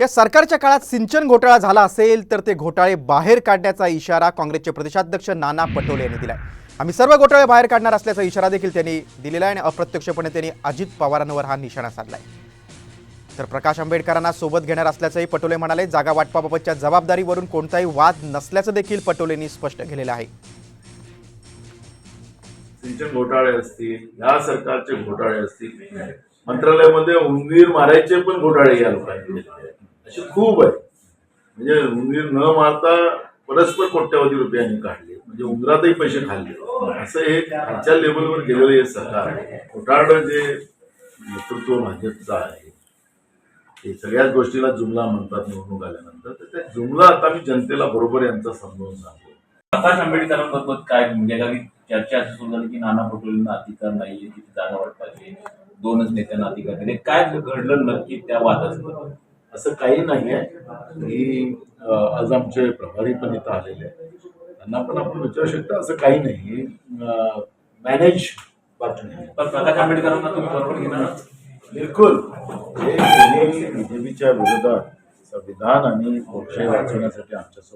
या सरकारच्या काळात सिंचन घोटाळा झाला असेल तर ते घोटाळे बाहेर काढण्याचा इशारा काँग्रेसचे प्रदेशाध्यक्ष नाना पटोले यांनी दिलाय. आम्ही सर्व घोटाळे बाहेर काढणार असल्याचा इशारा देखील त्यांनी दिलेला आहे आणि अप्रत्यक्षपणे त्यांनी अजित पवारांवर हा निशाणा साधलाय. तर प्रकाश आंबेडकरांना सोबत घेणार असल्याचंही पटोले म्हणाले. जागा वाटपाबाबतच्या जबाबदारीवरून कोणताही वाद नसल्याचं देखील पटोलेंनी स्पष्ट केलेलं आहे. सिंचन घोटाळे असतील या सरकारचे घोटाळे असतील मंत्रालयामध्ये उंदीर मारायचे पण घोटाळे या लोकांनी अशी खूप आहेत म्हणजे उंदीर न मारता परस्पर कोट्यावधी रुपयांनी काढले. म्हणजे उंदरातही पैसे खाल्ले. असं हे खालच्या लेवलवर गेलेलं हे सरकार आहे. जे नेतृत्व भाजपचं आहे ते सगळ्याच गोष्टीला जुमला म्हणतात निवडणूक आल्यानंतर. तर त्या जुमला आता मी जनतेला बरोबर यांचा समजावून सांगतो. प्रकाश आंबेडकरांबाबत काय म्हणजे काही चर्चा असं सुरू झाली की नाना पटोलेंना अधिकार नाहीये तिथे जागा वाटपाचे. दोनच नेत्यांना अधिकार काय घडलं नक्की त्या वादाचं? असं काही नाही आहे. की आज आमचे प्रभारी पण इथं आलेले आहेत. त्यांना पण आपण विचारू शकता असं काही नाही. मॅनेज बातमी पण प्रकाश आंबेडकरांना तुम्ही बरोबर घेणार? बिलकुल. हे बीजेपीच्या विरोधात संविधान आणि लोकशाही वाचवण्यासाठी आमच्यासोबत